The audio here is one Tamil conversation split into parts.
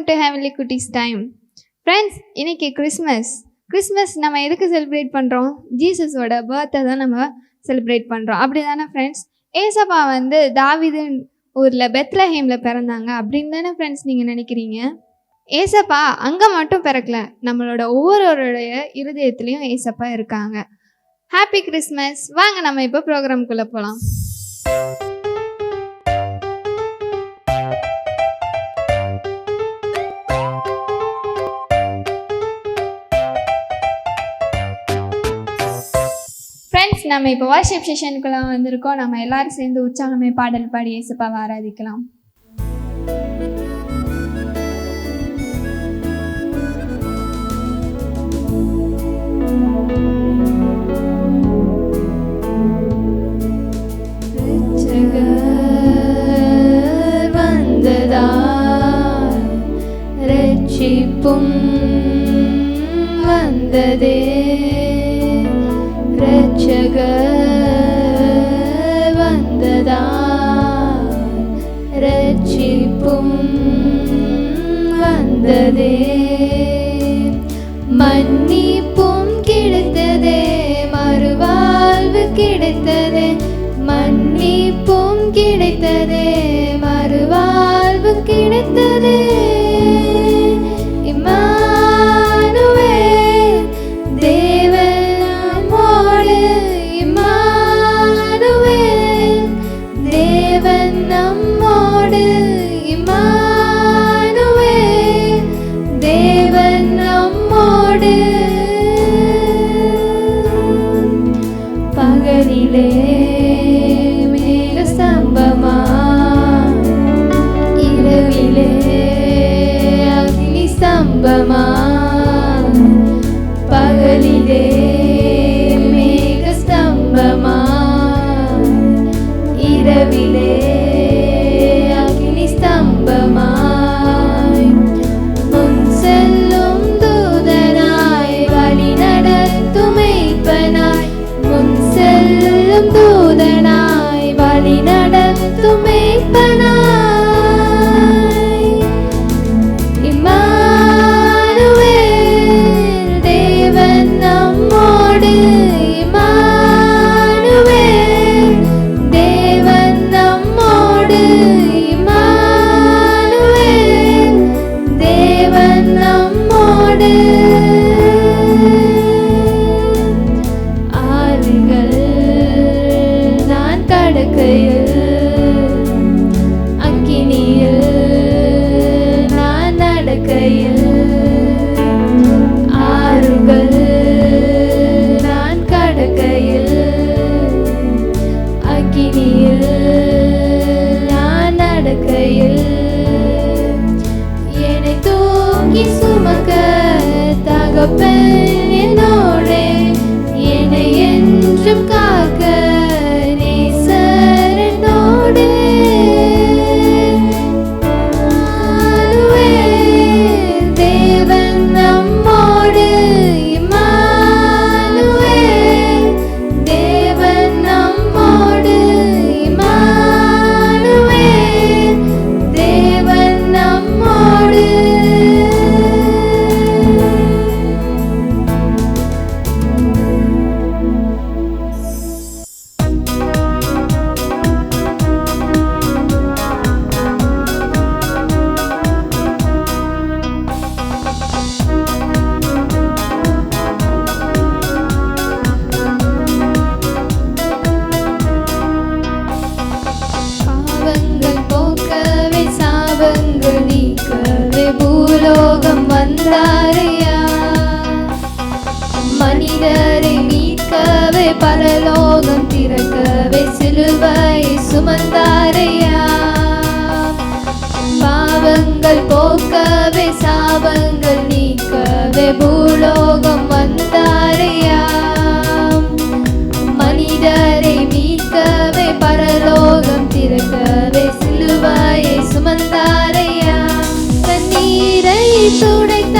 வெல்கம் டு ஹேமிலி குட்டிஸ் டைம் ஃப்ரெண்ட்ஸ் இன்னைக்கு கிறிஸ்மஸ் கிறிஸ்மஸ் நம்ம எதுக்கு செலிப்ரேட் பண்ணுறோம் ஜீசஸோட பர்த்டே தான் நம்ம செலிப்ரேட் பண்ணுறோம் அப்படி தானே ஃப்ரெண்ட்ஸ் ஏசப்பா வந்து தாவிது ஊரில் பெத்லஹேமில் பிறந்தாங்க. அப்படின்னு தானே ஃப்ரெண்ட்ஸ் நீங்கள் நினைக்கிறீங்க? ஏசப்பா அங்கே மட்டும் பிறக்கல. நம்மளோட ஒவ்வொருவருடைய இருதயத்துலேயும் ஏசப்பா இருக்காங்க. ஹாப்பி கிறிஸ்மஸ் வாங்க நம்ம இப்போ ப்ரோக்ராம்குள்ளே போகலாம் நம்ம இப்போ வாட்ஸ்அப் செஷனுக்குலாம் வந்திருக்கோம். நம்ம எல்லாரும் சேர்ந்து உற்சாகமே பாடல் பாடி இயேசுப்பாவை ஆராதிக்கலாம். வந்ததே ரட்சகர் வந்ததால் ரட்சிப்பும் வந்ததே. மன்னிப்பும் கிடைத்ததே மறுவாழ்வு கிடைத்ததே. மன்னிப்பும் கிடைத்ததே மறுவாழ்வு கிடைத்தது. കടലിലെ മേഘസ്തംഭമാ ഇരവിലെ അഗ്നിസ്തംഭമാ. மனிதரை மீட்கவே பரலோகம் திறக்கவே சிலுவை சுமந்தாரையா? பாவங்கள் போக்கவே சாபங்கள் நீக்கவே பூலோகம் வந்தாரையா? மனிதரை மீட்கவே பரலோகம் திறக்கவே சிலுவையை சுமந்தாரையா? கண்ணீரை துடைத்த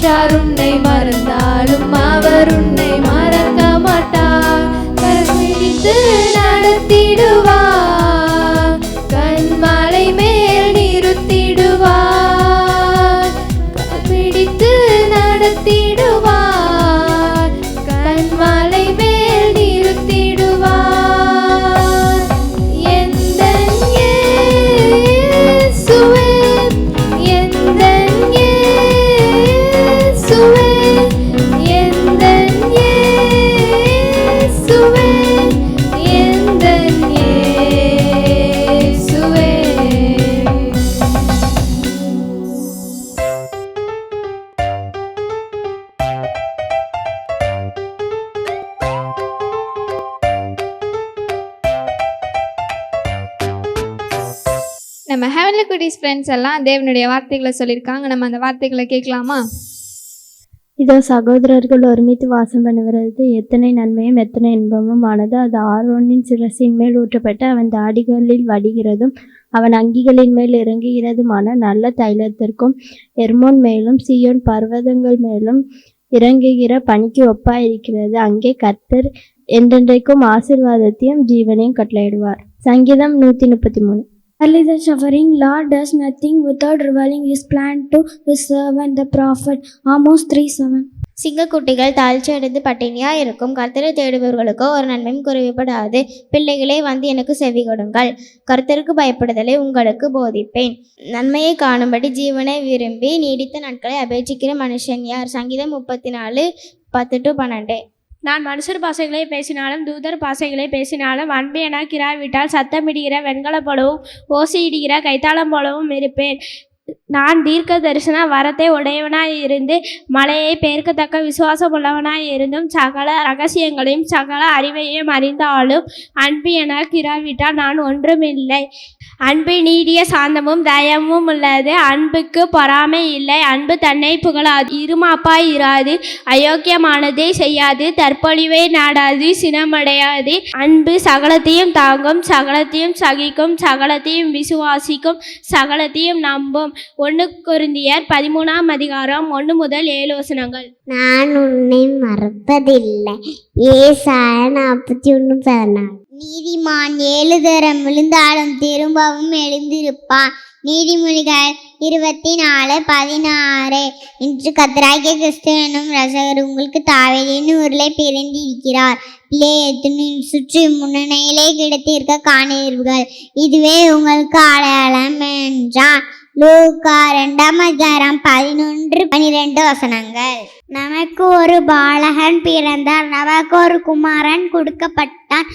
மறந்தாலும் உன்னை மறந்தாலும் அவர் உன்னை ஃப்ரெண்ட்ஸ் எல்லாம் தேவனுடைய வார்த்தைகளை சொல்லியிருக்காங்க. நம்ம அந்த வார்த்தைகளை கேட்கலாமா? இதோ சகோதரர்கள் ஒருமித்து வாசம் பண்ணுகிறது. எத்தனை நன்மையும் எத்தனை இன்பமும் ஆனது அது ஆரோனின் சிரசின் மேல் ஊற்றப்பட்டு அவன் தாடிகளில் வடிகிறதும் அவன் அங்கிகளின் மேல் இறங்குகிறதுமான நல்ல தைலத்திற்கும் எர்மோன் மேலும் சீயோன் பர்வதங்கள் மேலும் இறங்குகிற பணிக்கு ஒப்பாயிருக்கிறது. அங்கே கர்த்தர் என்றென்றைக்கும் ஆசிர்வாதத்தையும் ஜீவனையும் கட்டளையிடுவார். சங்கீதம் நூற்றி முப்பத்தி மூணு. Early the suffering Lord does nothing without revealing his plan to his servant the prophet. Amos 3 7. சிங்கக்குட்டிகள் தாழ்ச்சியடைந்து பட்டினியா இருக்கும். கர்த்தரை தேடுபவர்களுக்கோ ஒரு நன்மையும் குறைவுபடாது. பிள்ளைகளே வந்து எனக்கு செவி கொடுங்கள். கர்த்தருக்கு பயப்படுதலை உங்களுக்கு போதிப்பேன். நன்மையை காணும்படி ஜீவனை விரும்பி நீடித்த நாட்களை அபேட்சிக்கிற மனுஷன் யார்? சங்கீதம் முப்பத்தி நாலு பத்து டு பன்னெண்டு. நான் மனுஷர் பாசைகளை பேசினாலும் தூதர் பாசைகளை பேசினாலும் அன்பு என கிராவிட்டால் சத்தமிடுகிற வெண்கலம் போலவும் ஓசையிடுகிற கைத்தாளம் போலவும் இருப்பேன். நான் தீர்க்க தரிசன வரத்தை உடையவனாய் இருந்து மலையை பெயர்க்கத்தக்க விசுவாசம் உள்ளவனாய் இருந்தும் சகல ரகசியங்களையும் சகல அறிவையும் அறிந்தாலும் அன்பு என கிராவிட்டால் நான் ஒன்றுமில்லை. அன்பு நீடிய சாந்தமும் தயமும் உள்ளது. அன்புக்கு பொறாமை இல்லை. அன்பு தன்னை புகழாது. இருமாப்பாய் இராது. அயோக்கியமானதை செய்யாது. தற்பொழிவை நாடாது. சினமடையாது. அன்பு சகலத்தையும் தாங்கும் சகலத்தையும் சகிக்கும் சகலத்தையும் விசுவாசிக்கும் சகலத்தையும் நம்பும். ஒன்று குருந்தியர் பதிமூணாம் அதிகாரம் ஒன்று முதல் ஏழு வசனங்கள். நான் உன்னை மறப்பதில்லை. ஏசாய நாற்பத்தி ஒன்று பதினாறு நீதிமான் ஏழு தரம் விழுந்தாலும் திரும்பவும் எழுந்திருப்பான். நீதிமொழிகள் இருபத்தி நாலு பதினாறு. இன்று கத்தராகிய கிறிஸ்து எனும் ரசகர் உங்களுக்கு தாவலின் உருளை பிறந்திருக்கிறார். பிள்ளையத்தின் சுற்றி முன்னணியிலே கிடைத்திருக்க காணீர்கள். இதுவே உங்களுக்கு அடையாளம் என்றான். லூகா இரண்டாம் அதிகாரம் பதினொன்று பனிரெண்டு வசனங்கள். நமக்கு ஒரு பாலகன் பிறந்தார். நமக்கு ஒரு குமாரன் கொடுக்கப்பட்டான்.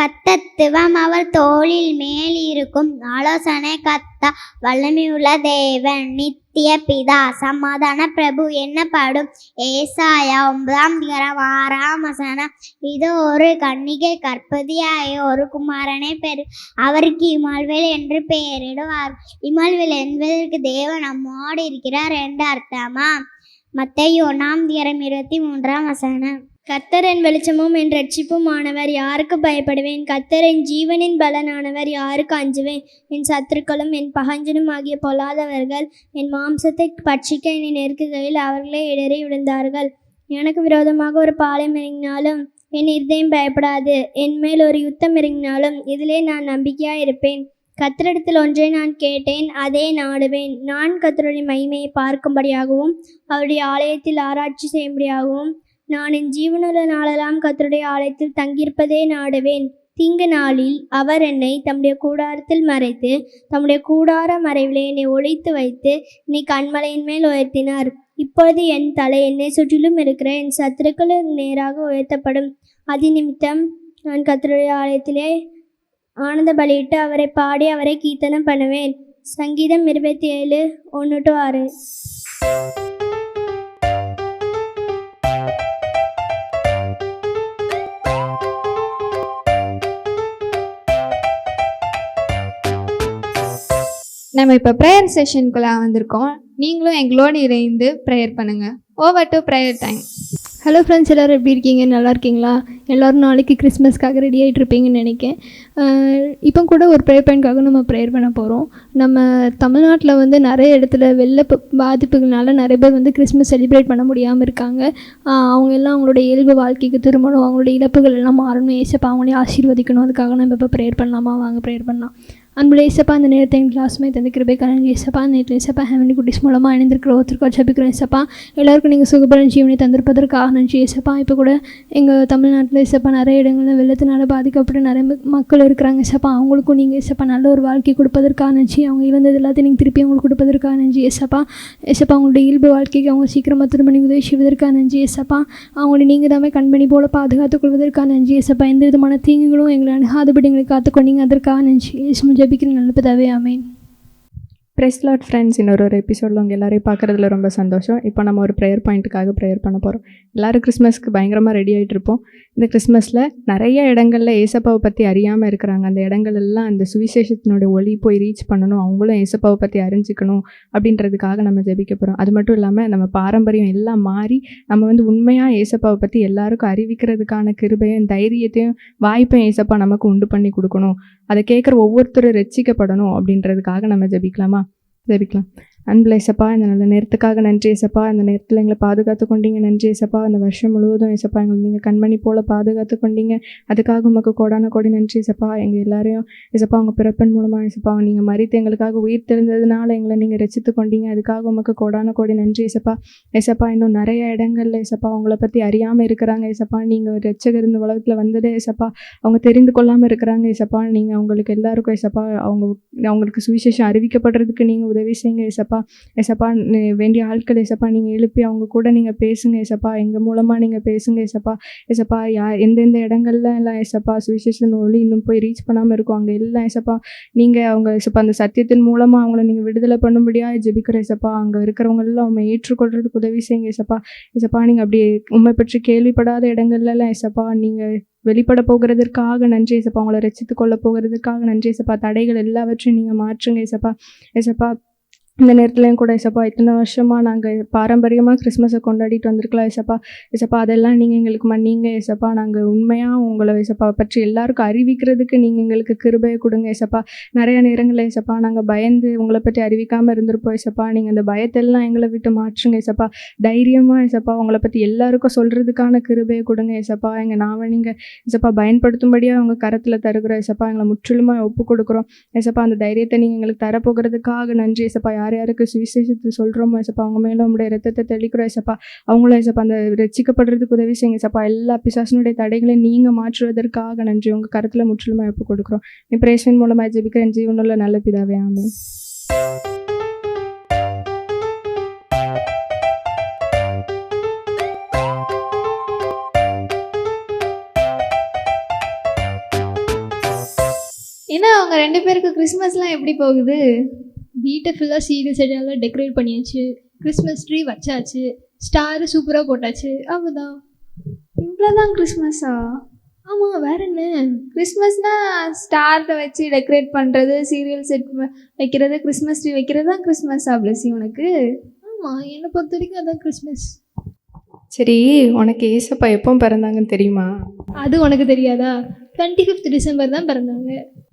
கத்தத்துவம் அவர் தோளில் மேல் இருக்கும் ஆலோசனை கத்தா வல்லமையுள்ள தேவன் நித்திய பிதா சமாதான பிரபு என்னப்படும்? ஏசாயா ஒன்பதாம் திகரம் ஆறாம் வசனம். இது ஒரு கன்னிகை கற்பதியாய ஒரு குமாரனை பெரு அவருக்கு இமால்வேல் என்று பெயரிடுவார். இமால்வேல் என்பதற்கு தேவன் நம்மோடு இருக்கிறார் என்று அர்த்தமா? மத்தையோ ஒன்றாம் திகரம் இருபத்தி மூன்றாம் வசனம். கர்த்தர் என் வெளிச்சமும் என் ரட்சிப்பும் ஆனவர். யாருக்கு பயப்படுவேன்? கர்த்தர் என் ஜீவனின் பலனானவர் யாருக்கு அஞ்சுவேன்? என் சத்துருக்களும் என் பகஞ்சனும் ஆகிய பொல்லாதவர்கள் என் மாம்சத்தை பட்சிக்க என்னை நெருக்குகையில் அவர்களே இடறி விழுந்தார்கள். எனக்கு விரோதமாக ஒரு பாலம் இறங்கினாலும் என் இருதயம் பயப்படாது. என் மேல் ஒரு யுத்தம் இறங்கினாலும் இதிலே நான் நம்பிக்கையாக இருப்பேன் கத்தரிடத்தில் ஒன்றை நான் கேட்டேன் அதே நாடுவேன். நான் கத்தருடைய மகிமையை பார்க்கும்படியாகவும் அவருடைய ஆலயத்தில் ஆராய்ச்சி செய்யும்படியாகவும் நான் என் ஜீவனுள்ள நாளெல்லாம் கத்தருடைய ஆலயத்தில் தங்கியிருப்பதே நாடுவேன். தீங்கு நாளில் அவர் என்னை தம்முடைய கூடாரத்தில் மறைத்து தம்முடைய கூடார மறைவிலே என்னை ஒழித்து வைத்து என்னை கண்மலையின் மேல் உயர்த்தினார். இப்பொழுது என் தலை என்னை சுற்றிலும் இருக்கிற என் சத்துருக்களும் நேராக உயர்த்தப்படும். அதி நிமித்தம் நான் கத்தருடைய ஆலயத்திலே ஆனந்த பலியிட்டு அவரை பாடி அவரை கீர்த்தனம் பண்ணுவேன். சங்கீதம் இருபத்தி ஏழு ஒன்று டு ஆறு. நம்ம இப்போ ப்ரேயர் செஷனுக்குள்ளே வந்திருக்கோம். நீங்களும் எங்களோடு இணைந்து ப்ரேயர் பண்ணுங்கள் over to prayer time hello friends எல்லோரும் எப்படி இருக்கீங்க? நல்லா இருக்கீங்களா? எல்லோரும் நாளைக்கு கிறிஸ்மஸ்க்காக ரெடி ஆகிட்டு இருப்பீங்கன்னு நினைக்கிறேன். இப்போ கூட ஒரு ப்ரேயர் பாயிண்ட்காக நம்ம ப்ரேயர் பண்ண போகிறோம் நம்ம தமிழ்நாட்டில் வந்து நிறைய இடத்துல வெள்ள பாதிப்புகள்னால நிறைய பேர் வந்து கிறிஸ்மஸ் செலிப்ரேட் பண்ண முடியாமல் இருக்காங்க. அவங்க எல்லாம் அவங்களோட இயல்பு வாழ்க்கைக்கு திரும்பணும். அவங்களோட இழப்புகள் எல்லாம் மாறணும். ஏசப்பா அவங்களே ஆசீர்வதிக்கணும். அதுக்காக நம்ம இப்போ ப்ரேயர் பண்ணலாமா? வாங்க ப்ரேயர் பண்ணலாம். அன்புள்ள இசப்பா அந்த நேரத்தை எங்கள் கிளாஸ்மே தந்து கிருபைக்காரன் ஏசப்பா அந்த நேரத்தில் இசப்பா ஹெவனி குட்டிஸ் மூலமாக இணைந்திருக்கிற ஒருத்தருக்கா ஜபிக்கிறோம் இசப்பா எல்லாருக்கும் நீங்கள் சுகபரன் ஜீவனை தந்திருப்பதற்காக நன்றி இசப்பா இப்போ கூட எங்கள் தமிழ்நாட்டில் இசப்பா நிறைய இடங்களில் வெள்ளத்தினால பாதிக்கப்பட்டு நிறைய மக்கள் இருக்கிறாங்க இசப்பா அவங்களுக்கும் நீங்கள் இசப்பா நல்ல ஒரு வாழ்க்கை கொடுப்பதற்காக நன்றி. அவங்க இழந்தது எல்லாத்தையும் நீங்கள் திருப்பி அவங்களுக்கு கொடுப்பதற்காக நன்றி இசப்பா இசப்பா அவங்களுடைய இயல்பு வாழ்க்கைக்கு அவங்க சீக்கிரமாக திரும்ப நீங்கள் உதவி செய்வதற்காக நன்றி இசப்பா அவங்களை நீங்கள் தாமே கண்மணி போல பாதுகாத்துக் கொள்வதற்காக நன்றி இசப்பா எந்த விதமான தீங்குகளும் எங்களை அணுகாதபடி எங்களை காத்துக்கொண்டீங்க. அதற்காக நன்றி. ஏசும் ஜபிக்கிற நல்லபதாவே அமேன் ப்ரெஸ் லாட் ஃப்ரெண்ட்ஸ் இன்னொரு ஒரு எபிசோடில் உங்கள் எல்லாரையும் பார்க்குறதுல ரொம்ப சந்தோஷம். இப்போ நம்ம ஒரு ப்ரேயர் பாயிண்ட்டுக்காக ப்ரேயர் பண்ண போகிறோம் எல்லோரும் கிறிஸ்மஸ்க்கு பயங்கரமாக ரெடி ஆகிட்டு இருப்போம். இந்த கிறிஸ்மஸில் நிறைய இடங்களில் ஏசப்பாவை பற்றி அறியாமல் இருக்கிறாங்க. அந்த இடங்கள் எல்லாம் அந்த சுவிசேஷத்தினுடைய ஒளி போய் ரீச் பண்ணணும். அவங்களும் ஏசப்பாவை பற்றி அறிஞ்சிக்கணும் அப்படின்றதுக்காக நம்ம ஜெபிக்க போகிறோம் அது மட்டும் இல்லாமல் நம்ம பாரம்பரியம் எல்லாம் மாறி நம்ம வந்து உண்மையாக ஏசப்பாவை பற்றி எல்லாருக்கும் அறிவிக்கிறதுக்கான கிருபையும் தைரியத்தையும் வாய்ப்பையும் ஏசப்பா நமக்கு உண்டு பண்ணி கொடுக்கணும். அதை கேட்குற ஒவ்வொருத்தரும் ரசிக்கப்படணும் அப்படின்றதுக்காக நம்ம ஜெபிக்கலாமா? ஜெபிக்கலாம் அன்பில் இசப்பா இந்த நல்ல நேரத்துக்காக நன்றி ஏசப்பா இந்த நேரத்தில் எங்களை பாதுகாத்து கொண்டீங்க. நன்றி ஏசப்பா இந்த வருஷம் முழுவதும் இசப்பா எங்களை நீங்கள் கண்மணி போல் பாதுகாத்து கொண்டீங்க. அதுக்காக உமக்கு கோடான கோடி நன்றி இசப்பா எங்கள் எல்லாரையும் இசப்பா உங்கள் பிறப்பின் மூலமாக இசப்பா நீங்கள் மறித்து எங்களுக்காக உயிர் தெரிந்ததுனால எங்களை நீங்கள் ரசித்து கொண்டீங்க. அதுக்காக உமக்கு கோடான கோடி நன்றி ஏசப்பா இசப்பா இன்னும் நிறைய இடங்கள்ல இசப்பா உங்களை பற்றி அறியாமல் இருக்கிறாங்க ஏசப்பா நீங்கள் ரச்சகர் இந்த உலகத்தில் வந்ததே இசப்பா அவங்க தெரிந்து கொள்ளாமல் இருக்கிறாங்க ஏசப்பா நீங்கள் அவங்களுக்கு எல்லாருக்கும் ஏசப்பா அவங்க அவங்களுக்கு சுவிசேஷம் அறிவிக்கப்படுறதுக்கு நீங்கள் உதவி செய்யுங்க இசப்பா ஏசப்பா வேண்டிய ஆட்கள் ஏசப்பா நீங்கள் எழுப்பி அவங்க கூட நீங்கள் பேசுங்க ஏசப்பா. எங்கள் மூலமாக நீங்கள் பேசுங்க ஏசப்பா. ஏசப்பா யா எந்தெந்த இடங்கள்ல எல்லாம் ஏசப்பா சுவிசேஷன் ஒளி இன்னும் போய் ரீச் பண்ணாமல் இருக்கும் அங்கே எல்லாம் ஏசப்பா நீங்கள் அவங்க ஏசப்பா அந்த சத்தியத்தின் மூலமாக அவங்கள நீங்கள் விடுதலை பண்ணும்படியாக ஜெபிக்கிற ஏசப்பா. அங்கே இருக்கிறவங்க எல்லாம் அவங்க ஏற்றுக்கொள்றதுக்கு உதவி செய்யுங்க ஏசப்பா. ஏசப்பா நீங்கள் அப்படி உண்மை பற்றி கேள்விப்படாத இடங்கள்லாம் ஏசப்பா நீங்கள் வெளிப்பட போகிறதற்காக நன்றி ஏசப்பா. உங்களை ரசித்து கொள்ள போகிறதுக்காக நன்றி ஏசப்பா. தடைகள் எல்லாவற்றையும் நீங்கள் மாற்றுங்க ஏசப்பா. ஏசப்பா இந்த நேரத்துலையும் கூட இசப்பா இத்தனை வருஷமாக நாங்கள் பாரம்பரியமாக கிறிஸ்மஸை கொண்டாடிட்டு வந்திருக்கலாம் ஏசப்பா இசப்பா அதெல்லாம் நீங்கள் எங்களுக்கு மன்னிங்க இசப்பா நாங்கள் உண்மையாக உங்களை இசப்பா பற்றி எல்லாருக்கும் அறிவிக்கிறதுக்கு நீங்கள் எங்களுக்கு கிருபையை கொடுங்க இசப்பா நிறைய நேரங்களில் இசப்பா நாங்கள் பயந்து உங்களை பற்றி அறிவிக்காமல் இருந்திருப்போம் இசப்பா நீங்கள் அந்த பயத்தெல்லாம் எங்களை விட்டு மாற்றுங்க இசப்பா தைரியமாக இசப்பா உங்களை பற்றி எல்லாருக்கும் சொல்கிறதுக்கான கிருபையை கொடுங்க இசப்பா எங்கள் நாம நீங்கள் இசப்பா பயன்படுத்தும்படியாக அவங்க கரத்தில் தருகிறோம் இசப்பா எங்களை முற்றிலுமாக ஒப்பு கொடுக்குறோம். இசப்பா அந்த தைரியத்தை நீங்கள் எங்களுக்கு தரப்போகிறதுக்காக நன்றி ஏசப்பா யார் யாருக்கு சுவிசேஷத்தை சொல்கிறோமோ ஏசப்பா அவங்க மேலே உங்களுடைய ரத்தத்தை தெளிக்கிறோம் ஏசப்பா. அவங்களும் ஏசப்பா அந்த ரட்சிக்கப்படுறதுக்கு உதவி செய்யுங்க ஏசப்பா. எல்லா பிசாசனுடைய தடைகளையும் நீங்கள் மாற்றுவதற்காக நன்றி. உங்கள் கருத்தில் முற்றிலுமாக ஒப்பு கொடுக்குறோம். நீ பிரேசன் மூலமாக ஜெபிக்கிறேன். ஜீவனுள்ள நல்ல பிதாவே ஆமே ஏன்னா அவங்க ரெண்டு பேருக்கு கிறிஸ்மஸ்லாம் எப்படி போகுது? வீட்டை ஃபுல்லாக சீரியல் செடியால் டெக்கரேட் பண்ணியாச்சு. கிறிஸ்மஸ் ட்ரீ வச்சாச்சு. ஸ்டாரு சூப்பராக போட்டாச்சு. அவ்வளோதான் இவ்வளோதான் கிறிஸ்மஸா ஆமாம் வேற என்ன? கிறிஸ்மஸ்னா ஸ்டார்ட்டை வச்சு டெக்கரேட் பண்ணுறது சீரியல் செட் வைக்கிறது கிறிஸ்மஸ் ட்ரீ வைக்கிறது தான் கிறிஸ்மஸா பிளஸி உனக்கு? ஆமாம் என்னை பொறுத்த வரைக்கும் அதான் கிறிஸ்மஸ் சரி உனக்கு ஏசப்பா எப்போ பிறந்தாங்கன்னு தெரியுமா? அது உனக்கு தெரியாதா? டுவெண்ட்டி ஃபிஃப்த் டிசம்பர் தான் பிறந்தாங்க.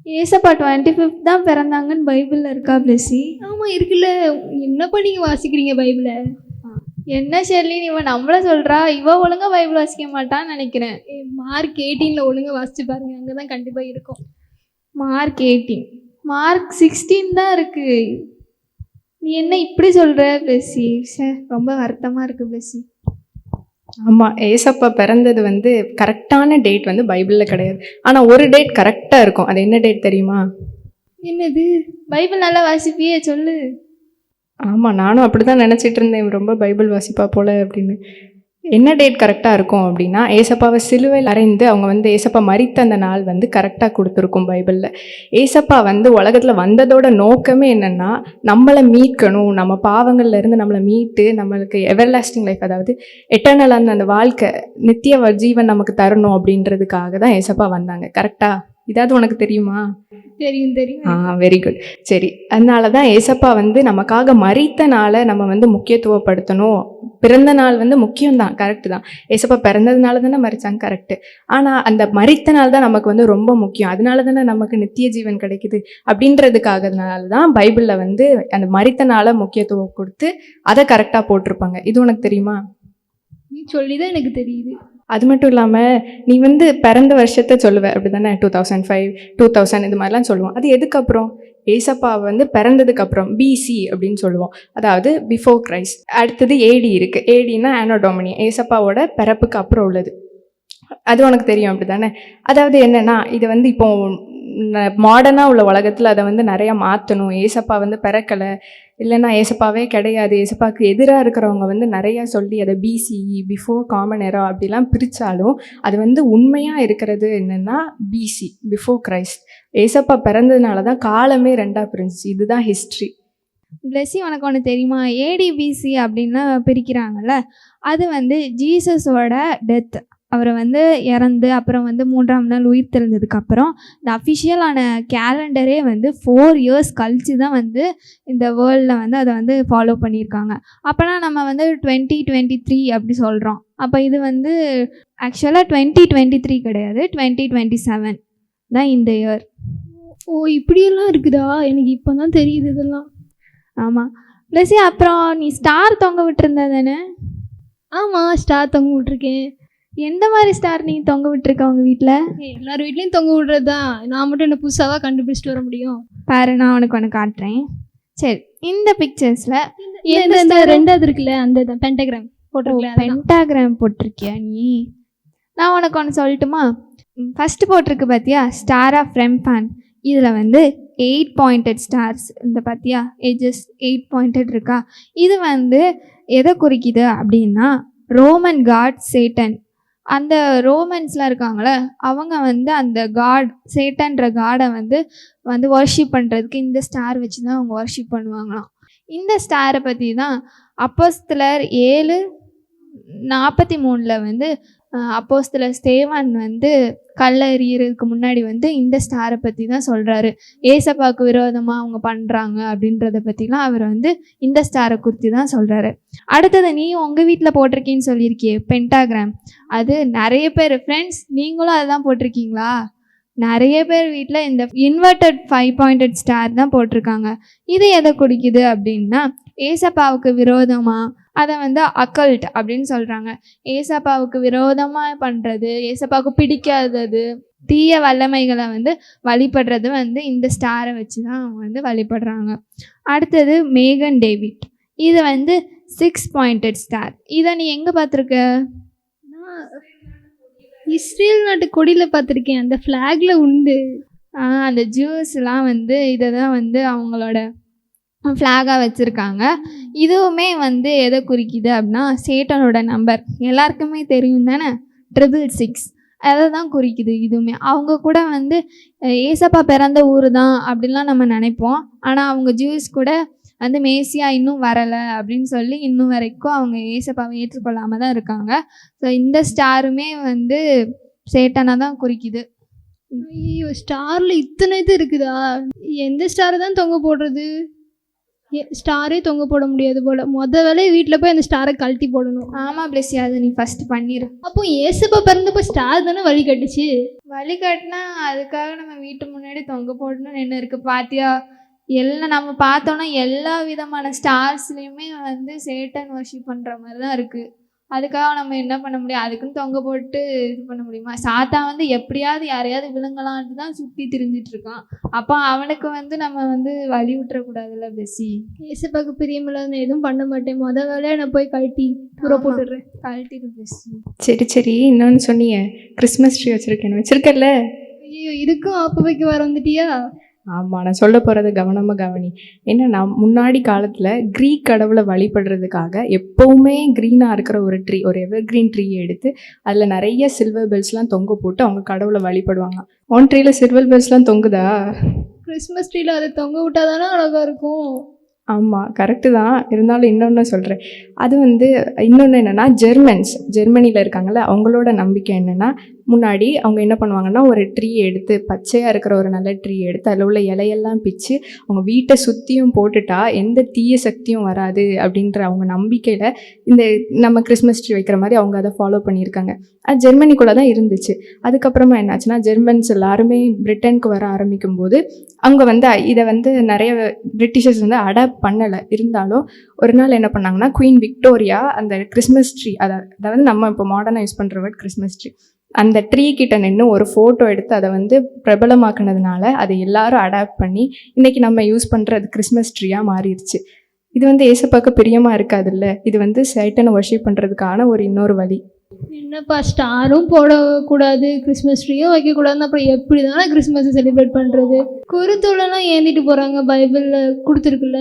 ஏசப்பா டுவெண்ட்டி ஃபிஃப்த் தான் பிறந்தாங்கன்னு பைபிளில் இருக்கா பிளஸி? ஆமாம் இருக்குல்ல. என்னப்பா நீங்கள் வாசிக்கிறீங்க பைபிளை? என்ன ஷெர்லின் இவன் நம்மள சொல்கிறா இவ ஒழுங்கா பைபிள் வாசிக்க மாட்டான்னு நினைக்கிறேன். மார்க் எயிட்டீனில் ஒழுங்கா வாசிச்சு பாருங்க. அங்கே தான் கண்டிப்பாக இருக்கும். மார்க் எயிட்டீன் மார்க் சிக்ஸ்டீன் தான் இருக்கு. நீ என்ன இப்படி சொல்கிற பிளஸி? சே ரொம்ப வருத்தமாக இருக்கு பிளஸி. ஆமாம் ஏசப்பா பிறந்தது வந்து கரெக்டான டேட் வந்து பைபிளில் கிடையாது. ஆனால் ஒரு டேட் கரெக்டாக இருக்கும். அது என்ன டேட் தெரியுமா? என்னது? பைபிள் நல்லா வாசிப்பியே சொல்லு. ஆமாம் நானும் அப்படி தான் நினச்சிட்டு இருந்தேன். ரொம்ப பைபிள் வாசிப்பா போல அப்படின்னு. என்ன டேட் கரெக்டாக இருக்கும் அப்படின்னா ஏசப்பாவை சிலுவையில் அறைந்து அவங்க வந்து ஏசப்பா மறித்த அந்த நாள் வந்து கரெக்டாக கொடுத்துருக்கும் பைபிளில். ஏசப்பா வந்து உலகத்தில் வந்ததோட நோக்கமே என்னென்னா நம்மளை மீட்கணும் நம்ம பாவங்கள்லேருந்து நம்மளை மீட்டு நம்மளுக்கு எவர்லாஸ்டிங் லைஃப் அதாவது எட்டர்னல் அந்த அந்த வாழ்க்கை நித்திய ஜீவன் நமக்கு தரணும் அப்படின்றதுக்காக தான் ஏசப்பா வந்தாங்க. கரெக்டாக இதாவது உனக்கு தெரியுமா? தெரியும் தெரியும். ஆ வெரி குட் சரி அதனால தான் ஏசப்பா வந்து நமக்காக மறித்த நாளை நம்ம வந்து முக்கியத்துவப்படுத்தணும். பிறந்த நாள் வந்து முக்கியம்தான் கரெக்டு தான். ஏசப்பா பிறந்ததுனால தானே மறிச்சாங்க கரெக்டு ஆனால் அந்த மறித்த நாள் தான் நமக்கு வந்து ரொம்ப முக்கியம். அதனால தானே நமக்கு நித்திய ஜீவன் கிடைக்குது. அப்படின்றதுக்காகனால தான் பைபிளில் வந்து அந்த மறித்த நாளை முக்கியத்துவம் கொடுத்து அதை கரெக்டாக போட்டிருப்பாங்க. இது உனக்கு தெரியுமா? நீ சொல்லி தான் எனக்கு தெரியுது. அது மட்டும் இல்லாமல் நீ வந்து பிறந்த வருஷத்தை சொல்லுவ. அப்படி தானே two thousand five two thousand இது மாதிரிலாம் சொல்லுவோம் அது எதுக்கப்புறம்? ஏசப்பா வந்து பிறந்ததுக்கு அப்புறம் பிசி அப்படின்னு சொல்லுவோம். அதாவது பிஃபோர் கிரைஸ்ட் அடுத்தது ஏடி இருக்குது ஏடினா ஆனோடோமனி ஏசப்பாவோட பிறப்புக்கு அப்புறம் உள்ளது. அது உனக்கு தெரியும். அப்படி தானே அதாவது என்னென்னா இது வந்து இப்போ மாடர்னாக உள்ள உலகத்தில் அதை வந்து நிறையா மாற்றணும் ஏசப்பா வந்து பிறக்கலை. இல்லைன்னா ஏசப்பாவே கிடையாது. ஏசப்பாவுக்கு எதிராக இருக்கிறவங்க வந்து நிறையா சொல்லி அதை பிசிஇ பிஃபோர் காமன் எரா அப்படிலாம் பிரித்தாலும் அது வந்து உண்மையாக இருக்கிறது என்னென்னா பிசி பிஃபோர் கிரைஸ்ட் ஏசப்பா பிறந்ததுனால தான் காலமே ரெண்டாக பிரிஞ்சிச்சு. இதுதான் ஹிஸ்ட்ரி பிளெஸி உனக்கு ஒன்று தெரியுமா? ஏடிபிசி அப்படின்லாம் பிரிக்கிறாங்கல்ல? அது வந்து ஜீசஸோட டெத் அவரை வந்து இறந்து அப்புறம் வந்து மூன்றாம் நாள் உயிர் தெழுந்ததுக்கு அப்புறம் இந்த அஃபிஷியலான கேலண்டரே வந்து ஃபோர் இயர்ஸ் கழிச்சு தான் வந்து இந்த வேர்ல்டில் வந்து அதை வந்து ஃபாலோ பண்ணியிருக்காங்க. அப்போனா நம்ம வந்து டுவெண்ட்டி டுவெண்ட்டி த்ரீ அப்படி சொல்கிறோம் அப்போ இது வந்து ஆக்சுவலாக டுவெண்ட்டி டுவெண்ட்டி த்ரீ கிடையாது டுவெண்ட்டி டுவெண்ட்டி செவன் தான் இந்த இயர் ஓ இப்படியெல்லாம் இருக்குதா? எனக்கு இப்போ தான் தெரியுது இதெல்லாம். ஆமாம் ப்ளஸ்ஸி அப்புறம் நீ ஸ்டார் தொங்க விட்டுருந்த தானே? ஆமாம் ஸ்டார் தொங்க விட்ருக்கேன் எந்த மாதிரி ஸ்டார் நீ தொங்க விட்டுருக்க உங்கள் வீட்டில் எல்லார் வீட்லேயும் தொங்க விடுறது தான் நான் மட்டும் என்ன புதுசாக கண்டுபிடிச்சிட்டு வர முடியும். பாரு நான் உனக்கு ஒன்று காட்டுறேன். சரி இந்த பிக்சர்ஸில் இந்த இந்த ரெண்டாவது இருக்குல்ல அந்த தான் பென்டகிராம் போட்டிருக்கல. பென்டாகிராம் போட்டிருக்கியா நீ? நான் உனக்கு ஒன்று சொல்லட்டுமா? ஃபஸ்ட்டு போட்டிருக்கு பார்த்தியா ஸ்டார் ஆஃப் ரெம்பான் இதில் வந்து எயிட் பாயிண்டட் ஸ்டார்ஸ் இந்த பார்த்தியா ஏஜஸ் எயிட் பாயிண்டட் இருக்கா? இது வந்து எதை குறிக்குது அப்படின்னா ரோமன் காட் சேட்டன் அந்த ரோமன்ஸ்லாம் இருக்காங்களே அவங்க வந்து அந்த காட் சேட்டன்ற காடை வந்து வந்து ஒர்ஷிப் பண்ணுறதுக்கு இந்த ஸ்டார் வச்சு தான் அவங்க ஒர்ஷிப் பண்ணுவாங்களாம். இந்த ஸ்டாரை பற்றி தான் அப்போஸ்தலர் ஏழு நாற்பத்தி மூணில் வந்து அப்போ சில ஸ்தேவான் வந்து கல்ல எறியறதுக்கு முன்னாடி வந்து இந்த ஸ்டாரை பற்றி தான் சொல்கிறாரு ஏசப்பாவுக்கு விரோதமாக அவங்க பண்ணுறாங்க அப்படின்றத பற்றிலாம் அவர் வந்து இந்த ஸ்டாரை குறித்து தான் சொல்கிறாரு அடுத்தது நீ உங்கள் வீட்டில் போட்டிருக்கேன்னு சொல்லியிருக்கியே பென்டாகிராம் அது நிறைய பேர் ஃப்ரெண்ட்ஸ் நீங்களும் அதுதான் போட்டிருக்கீங்களா? நிறைய பேர் வீட்டில் இந்த இன்வெர்டட் ஃபைவ் பாயிண்டட் ஸ்டார் தான் போட்டிருக்காங்க. இது எதை குடிக்குது அப்படின்னா ஏசப்பாவுக்கு விரோதமாக அதை வந்து அக்கல்ட் அப்படின்னு சொல்கிறாங்க ஏசப்பாவுக்கு விரோதமாக பண்ணுறது ஏசப்பாவுக்கு பிடிக்காதது தீய வல்லமைகளை வந்து வழிபடுறது வந்து இந்த ஸ்டாரை வச்சு தான் அவங்க வந்து வழிபடுறாங்க. அடுத்தது மேகன் டேவிட். இது வந்து சிக்ஸ் பாயிண்டட் ஸ்டார் இதை நீ எங்கே பார்த்துருக்க? நான் இஸ்ரேல் நாட்டு கொடியில் பார்த்துருக்கேன். அந்த ஃப்ளாக்ல உண்டு. அந்த ஜூஸ்லாம் வந்து இதை தான் வந்து அவங்களோட ஃப்ளாகாக வச்சுருக்காங்க. இதுவுமே வந்து எதை குறிக்குது அப்படின்னா சேட்டனோட நம்பர் எல்லாருக்குமே தெரியும் தானே? ட்ரிபிள் சிக்ஸ் அதை தான் குறிக்குது இதுவுமே. அவங்க கூட வந்து ஏசப்பா பிறந்த ஊர் தான் அப்படிலாம் நம்ம நினைப்போம். ஆனால் அவங்க ஜூஸ் கூட வந்து மேசியா இன்னும் வரலை அப்படின்னு சொல்லி இன்னும் வரைக்கும் அவங்க ஏசப்பாவை ஏற்றுக்கொள்ளாமல் தான் இருக்காங்க. ஸோ இந்த ஸ்டாருமே வந்து சேட்டனாக தான் குறிக்குது. ஐயோ ஸ்டாரில் இத்தனை இது இருக்குதா? எந்த ஸ்டாரை தான் தொங்க போடுறது? ஸ்டாரே தொங்க போட முடியாது போல். மொத வேலையை வீட்டில் போய் அந்த ஸ்டாரை கழட்டி போடணும். ஆமாம் பிளஸி அதை நீ ஃபஸ்ட்டு பண்ணிடு அப்போ ஏசப்பா பிறந்தப்போ ஸ்டார் தானே வழி கட்டுச்சு? வழிகாட்டினா அதுக்காக நம்ம வீட்டு முன்னாடி தொங்க போடணும்னு என்ன இருக்குது பாத்தியா? எல்லாம் நம்ம பார்த்தோன்னா எல்லா விதமான ஸ்டார்ஸ்லேயுமே வந்து சேட்டன் வர்ஷிப் பண்ணுற மாதிரி தான் இருக்குது அதுக்காக நம்ம என்ன பண்ண முடியும்? அதுக்குன்னு தொங்க போட்டு இது பண்ண முடியுமா? சாத்தா வந்து எப்படியாவது யாரையாவது விழுங்கலான்ட்டு தான் சுற்றி திரிஞ்சிட்டு இருக்கான். அப்போ அவனுக்கு வந்து நம்ம வந்து வழி விட்டுறக்கூடாதுல்ல பெஸ்ஸி ஏசப்பாக்கு பிரியமில்லாத நான் எதுவும் பண்ண மாட்டேன். மொத வேலையை நான் போய் கழட்டி ஆமா. போட்டுடுறேன். கழட்டிடு பெஸ்ஸி சரி சரி. இன்னொன்று சொன்னீங்க கிறிஸ்மஸ் ட்ரீ வச்சுருக்கேன்னு. வச்சுருக்கல ஐயோ இதுக்கும் ஆப்பு வைக்க வர வந்துட்டியா? ஆமாம் நான் சொல்ல போகிறது கவனமாக கவனி. என்னன்னா முன்னாடி காலத்தில் க்ரீக் கடவுளை வழிபடுறதுக்காக எப்போவுமே க்ரீனாக இருக்கிற ஒரு ட்ரீ ஒரு எவர் க்ரீன் ட்ரீயை எடுத்து அதில் நிறைய சில்வர் பெல்ஸ்லாம் தொங்க போட்டு அவங்க கடவுளை வழிபடுவாங்க. ஒன் ட்ரீயில் சில்வர் பெல்ஸ்லாம் தொங்குதா? கிறிஸ்மஸ் ட்ரீல அதை தொங்க விட்டா தானே அழகா இருக்கும். ஆமாம் கரெக்டு தான். இருந்தாலும் இன்னொன்று சொல்கிறேன் அது வந்து இன்னொன்று என்னென்னா ஜெர்மன்ஸ் ஜெர்மனியில் இருக்காங்கல்ல அவங்களோட நம்பிக்கை என்னென்னா முன்னாடி அவங்க என்ன பண்ணுவாங்கன்னா ஒரு ட்ரீ எடுத்து பச்சையாக இருக்கிற ஒரு நல்ல ட்ரீ எடுத்து அதில் உள்ள இலையெல்லாம் பிச்சு அவங்க வீட்டை சுற்றியும் போட்டுட்டா எந்த தீய சக்தியும் வராது அப்படின்ற அவங்க நம்பிக்கையில் இந்த நம்ம கிறிஸ்மஸ் ட்ரீ வைக்கிற மாதிரி அவங்க அதை ஃபாலோ பண்ணியிருக்காங்க. அது ஜெர்மனிக்குள்ளே தான் இருந்துச்சு. அதுக்கப்புறமா என்னாச்சுன்னா ஜெர்மன்ஸ் எல்லாருமே பிரிட்டனுக்கு வர ஆரம்பிக்கும் போது அவங்க வந்து இதை வந்து நிறைய பிரிட்டிஷர்ஸ் வந்து அடாப்ட் பண்ணலை. இருந்தாலும் ஒரு நாள் என்ன பண்ணாங்கன்னா குயின் விக்டோரியா அந்த கிறிஸ்மஸ் ட்ரீ அதை அதாவது நம்ம இப்போ மாடர்னாக யூஸ் பண்ணுற வேர்ட் கிறிஸ்மஸ் ட்ரீ அந்த ட்ரீ கிட்ட நின்று ஒரு ஃபோட்டோ எடுத்து அதை வந்து பிரபலமாக்குனதுனால அதை எல்லாரும் அடாப்ட் பண்ணி இன்றைக்கி நம்ம யூஸ் பண்ணுறது கிறிஸ்மஸ் ட்ரீயாக மாறிடுச்சு. இது வந்து ஏசப்பாக்க பிரியமாக இருக்காதுல்ல? இது வந்து சைட்டனை வர்ஷிப் பண்ணுறதுக்கான ஒரு இன்னொரு வழி. என்னப்பா ஸ்டாரும் போடக்கூடாது கிறிஸ்மஸ் ட்ரீயும் வைக்கக்கூடாதுன்னு அப்புறம் எப்படி தானே கிறிஸ்மஸை செலிப்ரேட் பண்ணுறது குருத்தோலலாம் ஏந்திட்டு போகிறாங்க பைபிளில் கொடுத்துருக்குல்ல?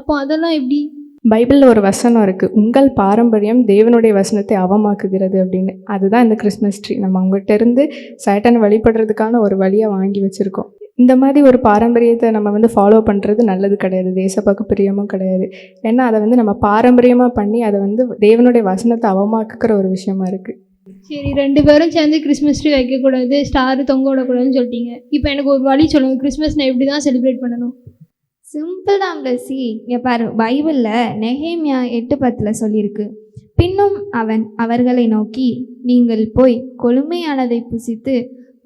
அப்போ அதெல்லாம் எப்படி? பைபிளில் ஒரு வசனம் இருக்குது உங்கள் பாரம்பரியம் தேவனுடைய வசனத்தை அவமாக்குகிறது அப்படின்னு. அதுதான் இந்த கிறிஸ்மஸ் ட்ரீ நம்ம அவங்ககிட்ட இருந்து சேட்டனை வழிபடுறதுக்கான ஒரு வழியாக வாங்கி வச்சுருக்கோம். இந்த மாதிரி ஒரு பாரம்பரியத்தை நம்ம வந்து ஃபாலோ பண்ணுறது நல்லது கிடையாது. தேசப்பாக்கு பிரியமும் கிடையாது. ஏன்னா அதை வந்து நம்ம பாரம்பரியமாக பண்ணி அதை வந்து தேவனுடைய வசனத்தை அவமாக்குக்கிற ஒரு விஷயமா இருக்குது சரி ரெண்டு பேரும் சேர்ந்து கிறிஸ்மஸ் ட்ரீ வைக்கக்கூடாது ஸ்டார் தொங்க விடக்கூடாதுன்னு சொல்லிட்டீங்க. இப்போ எனக்கு ஒரு வழி சொல்லுங்கள் கிறிஸ்மஸ் நான் எப்படி தான் செலிப்ரேட் பண்ணணும்? சிம்பிள் தான் பிளஸி இங்கே பாரு பைபிளில் நெஹேமியா எட்டு பத்தில் சொல்லியிருக்கு. பின்னும் அவன் அவர்களை நோக்கி நீங்கள் போய் கொழுமையானதை புசித்து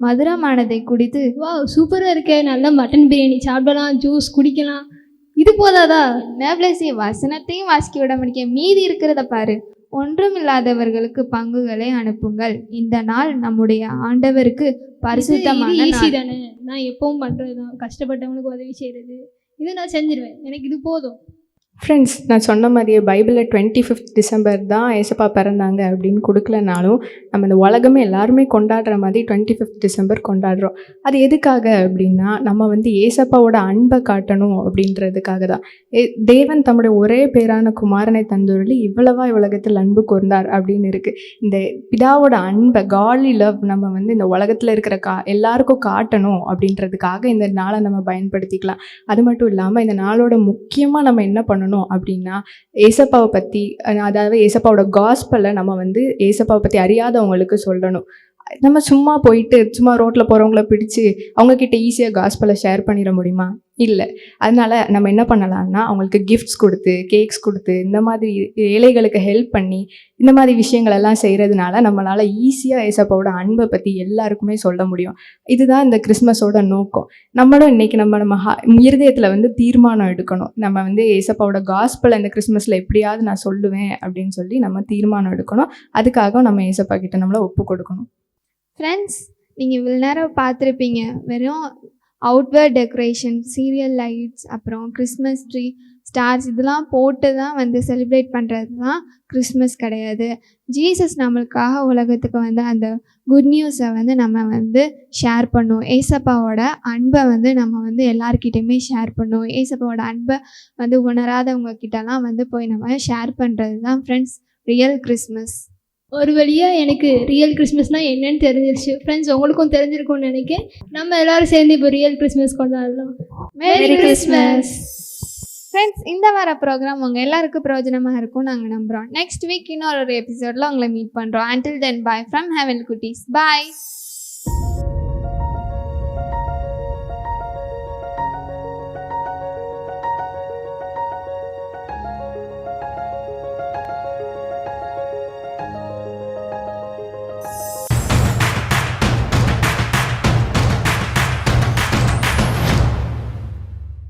மதுரமானதை குடித்து வா சூப்பராக இருக்கே நல்ல மட்டன் பிரியாணி சாப்பிடலாம் ஜூஸ் குடிக்கலாம். இது போதாதா? பிளஸி வசனத்தையும் வாசிக்க விட முடிய மீதி இருக்கிறத பாரு. ஒன்றுமில்லாதவர்களுக்கு பங்குகளை அனுப்புங்கள். இந்த நாள் நம்முடைய ஆண்டவருக்கு பரிசுத்தமான நான் எப்பவும் பண்ணுறது தான் கஷ்டப்பட்டவங்களுக்கு உதவி செய்கிறது இது நான் செஞ்சிருவேன். எனக்கு இது போதும். ஃப்ரெண்ட்ஸ் நான் சொன்ன மாதிரியே பைபிளில் டுவெண்ட்டி ஃபிஃப்த் டிசம்பர் தான் ஏசப்பா பிறந்தாங்க அப்படின்னு கொடுக்கலனாலும் நம்ம இந்த உலகமே எல்லாருமே கொண்டாடுற மாதிரி டுவெண்ட்டி ஃபிஃப்த் டிசம்பர் கொண்டாடுறோம். அது எதுக்காக அப்படின்னா நம்ம வந்து ஏசப்பாவோட அன்பை காட்டணும் அப்படின்றதுக்காக தான். ஏ தேவன் தம்முடைய ஒரே பேரான குமாரனை தந்துருளி இவ்வளவா உலகத்தில் அன்பு கூர்ந்தார் அப்படின்னு இருக்குது இந்த பிதாவோட அன்பை காலி லவ் நம்ம வந்து இந்த உலகத்தில் இருக்கிற கா எல்லாருக்கும் காட்டணும் அப்படின்றதுக்காக இந்த நாளை நம்ம பயன்படுத்திக்கலாம். அது மட்டும் இல்லாமல் இந்த நாளோட முக்கியமாக நம்ம என்ன பண்ணணும்? அப்படின்னா ஏசப்பாவை பற்றி அதாவது ஏசப்பாவோட காஸ்பலை நம்ம வந்து ஏசப்பாவை பற்றி அறியாதவங்களுக்கு சொல்லணும். நம்ம சும்மா போயிட்டு சும்மா ரோட்டில் போகிறவங்கள பிடிச்சு அவங்கக்கிட்ட ஈஸியாக காஸ்பலை ஷேர் பண்ணிட முடியுமா? இல்லை. அதனால நம்ம என்ன பண்ணலாம்னா அவங்களுக்கு கிஃப்ட்ஸ் கொடுத்து கேக்ஸ் கொடுத்து இந்த மாதிரி ஏழைகளுக்கு ஹெல்ப் பண்ணி இந்த மாதிரி விஷயங்களெல்லாம் செய்கிறதுனால நம்மளால் ஈஸியாக ஏசப்பாவோட அன்பை பற்றி எல்லாருக்குமே சொல்ல முடியும். இதுதான் இந்த கிறிஸ்மஸோட நோக்கம். நம்மளும் இன்றைக்கி நம்ம நம்ம இருதயத்தில் வந்து தீர்மானம் எடுக்கணும். நம்ம வந்து ஏசப்பாவோட காஸ்பில் இந்த கிறிஸ்மஸில் எப்படியாவது நான் சொல்லுவேன் அப்படின்னு சொல்லி நம்ம தீர்மானம் எடுக்கணும். அதுக்காக நம்ம ஏசப்பா கிட்ட நம்மளை ஒப்பு கொடுக்கணும். ஃப்ரெண்ட்ஸ் நீங்கள் இவ்வளோ நேரம் பார்த்துருப்பீங்க. வெறும் அவுட்வேர் டெக்கரேஷன் சீரியல் லைட்ஸ் அப்புறம் கிறிஸ்மஸ் ட்ரீ ஸ்டார்ஸ் இதெல்லாம் போட்டு தான் வந்து செலிப்ரேட் பண்ணுறது தான் கிறிஸ்மஸ் கிடையாது. ஜீசஸ் நம்மளுக்காக உலகத்துக்கு வந்து அந்த குட் நியூஸை வந்து நம்ம வந்து ஷேர் பண்ணுவோம். ஏசப்பாவோட அன்பை வந்து நம்ம வந்து எல்லாருக்கிட்டையுமே ஷேர் பண்ணுவோம். ஏசப்பாவோட அன்பை வந்து உணராதவங்க கிட்டலாம் வந்து போய் நம்ம ஷேர் பண்ணுறது தான் ஃப்ரெண்ட்ஸ் ரியல் கிறிஸ்மஸ் ஒரு வழியாக எனக்கு ரியல் கிறிஸ்மஸ்னால் என்னன்னு தெரிஞ்சிருச்சு. ஃப்ரெண்ட்ஸ் உங்களுக்கும் தெரிஞ்சிருக்கும்னு நினைக்கிறேன். நம்ம எல்லாரும் சேர்ந்து இப்போ ரியல் கிறிஸ்மஸ் கொண்டாடலாம். மேரி கிறிஸ்மஸ் ஃப்ரெண்ட்ஸ் இந்த வார ப்ரோக்ராம் உங்கள் எல்லாருக்கும் பிரயோஜனமாக இருக்கும் நாங்கள் நம்புகிறோம் நெக்ஸ்ட் வீக் இன்னொரு எபிசோடில் உங்களை மீட் பண்ணுறோம் until தென் பாய் ஃப்ரம் ஹேவல் குட்டீஸ் பாய்